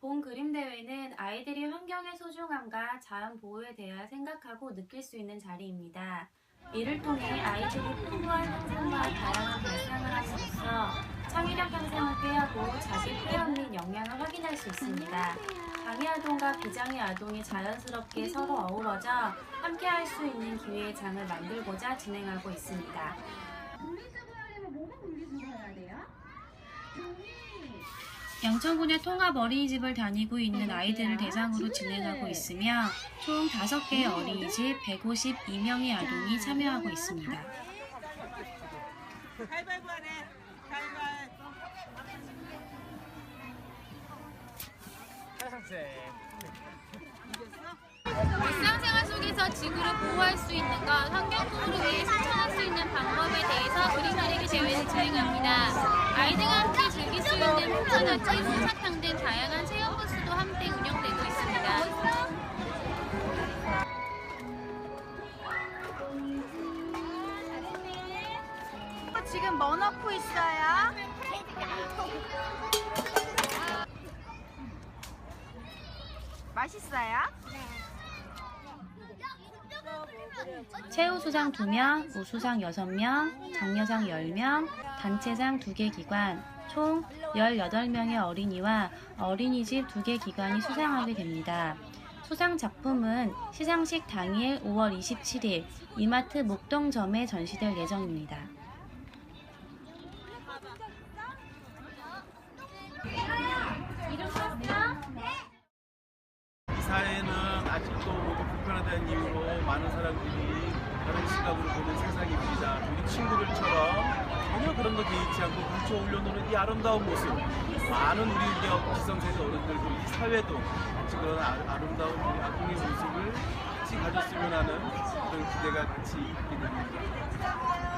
본 그림 대회는 아이들이 환경의 소중함과 자연 보호에 대해 생각하고 느낄 수 있는 자리입니다. 이를 통해 아이들이 풍부한 상상과 다양한 발상을 함으로써 창의력 향상을 꾀하고 자기 표현 및 역량을 확인할 수 있습니다. 장애 아동과 비장애 아동이 자연스럽게 서로 어우러져 함께 할 수 있는 기회의 장을 만들고자 진행하고 있습니다. 분리수거 하려면 뭐만 분리수거해야 돼요? 종이. 양천군의 통합 어린이집을 다니고 있는 아이들을 대상으로 진행하고 있으며 총 5개의 어린이집 152명의 아동이 참여하고 있습니다. 일상생활 속에서 지구를 보호할 수 있는 것, 환경 보호를 위해 실천할 수 있는 방법에 대해서 그림 그리기 대회를 진행합니다. 있는 풍선같이 솜사탕 등 다양한 체험 부스도 함께 운영되고 있습니다. 지금 뭐 넣고 있어요? 맛있어요? 최우수상 2명, 우수상 6명, 장려상 10명, 단체상 2개 기관, 총 18명의 어린이와 어린이집 2개 기관이 수상하게 됩니다. 수상 작품은 시상식 당일 5월 27일 이마트 목동점에 전시될 예정입니다. 이 사회는 아직도 모두 불편하다는 이유로 많은 사람들이 다른 시각으로 보는 세상입니다. 우리 친구들처럼 전혀 그런 거 개의치 않고 어울려 노는 이 아름다운 모습. 많은 우리 겨 기성세대 어른들도 이 사회도 같이 그런 아, 름다운 우리 아동의 모습을 같이 가졌으면 하는 그런 기대가 같이 있게 됩니다.